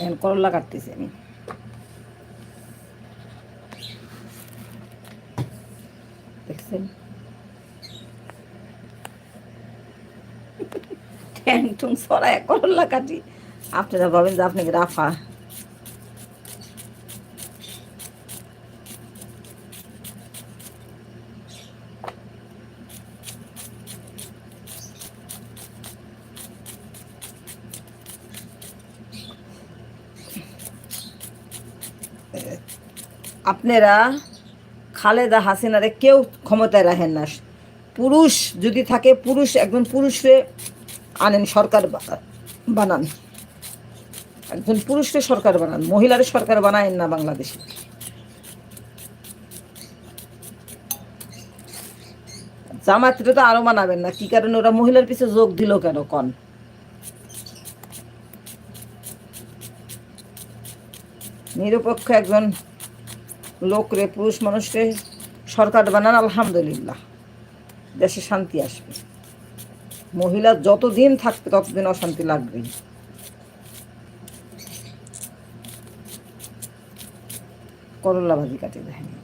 এখন করলা কাটতেছি আমি। দেখছেন? ট্যাং টুং সরাই করলা কাটি। আপনারা ভাবেন যে আপনাকে রাফা? আপনারা খালেদা হাসিনারে কেউ ক্ষমতায় রাখেন না। পুরুষ যদি থাকে, পুরুষ একজন পুরুষরে আনেন, সরকার বানান। একজন পুরুষকে সরকার বানান, মহিলার সরকার বানায়েন না বাংলাদেশে। জামাতটা তো আরও বানাবেন না, কি কারণে ওরা মহিলার পিছে যোগ দিল কেন কন? নিরপেক্ষ একজন লোকরে পুরুষ মানুষকে সরকার বানান, আলহামদুলিল্লাহ। দেশে শান্তি আসবে। মহিলা যতদিন থাকবে, ততদিন অশান্তি লাগবেই। করলা ভাজি কাটে দেখেন।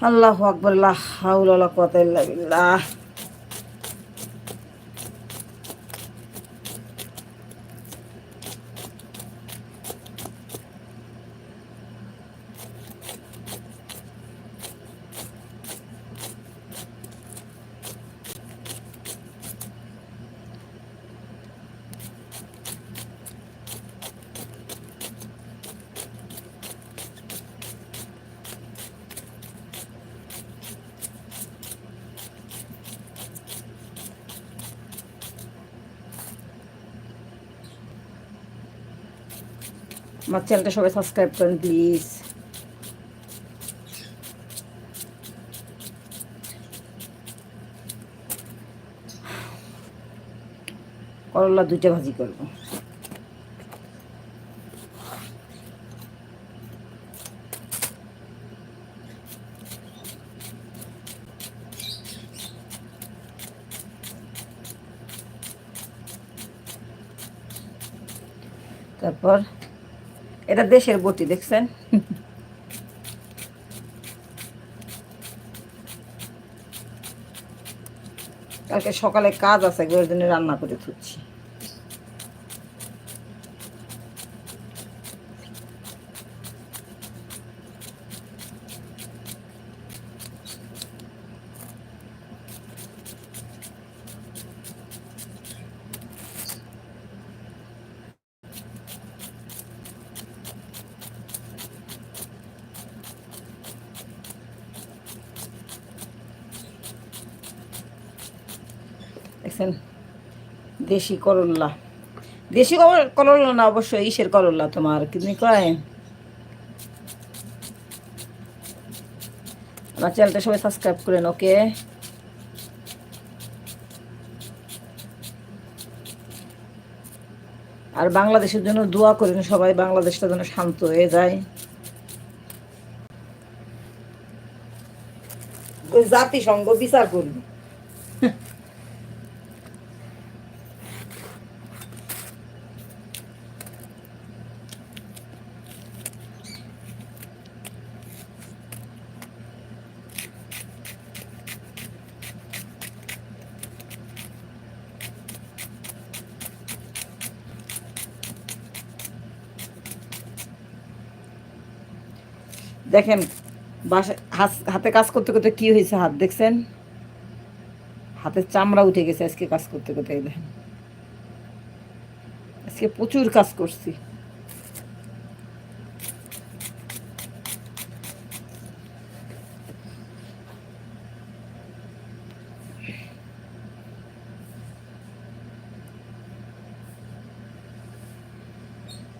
আল্লাহ আকবর আল্লাহ হাউল আল্লাহ কুওয়াতা আমার চ্যানেলটা সবাই সাবস্ক্রাইব করেন প্লিজ করলা দুইটা ভাজি করব। তারপর এটা দেশের বটি দেখছেন? কালকে সকালে কাজ আছে ওই রান্না করে থুচ্ছি দেখছেন? দেশি করল্লা দেশি করল্লা না, অবশ্যই ইসের করল্লা তোমার কিনি কয়? আমার চ্যানেলটা সবাই সাবস্ক্রাইব করেন, ওকে? আর বাংলাদেশের জন্য দোয়া করেন সবাই, বাংলাদেশটা যেন শান্ত হয়ে যায়। জাতিসংঘ বিচার করবে। দেখেন, বাসা হাতে কাজ করতে করতে কি হয়েছে হাত, দেখছেন? হাতের চামড়া উঠে গেছে আজকে কাজ করতে করতে দেখেন। আজকে প্রচুর কাজ করছি।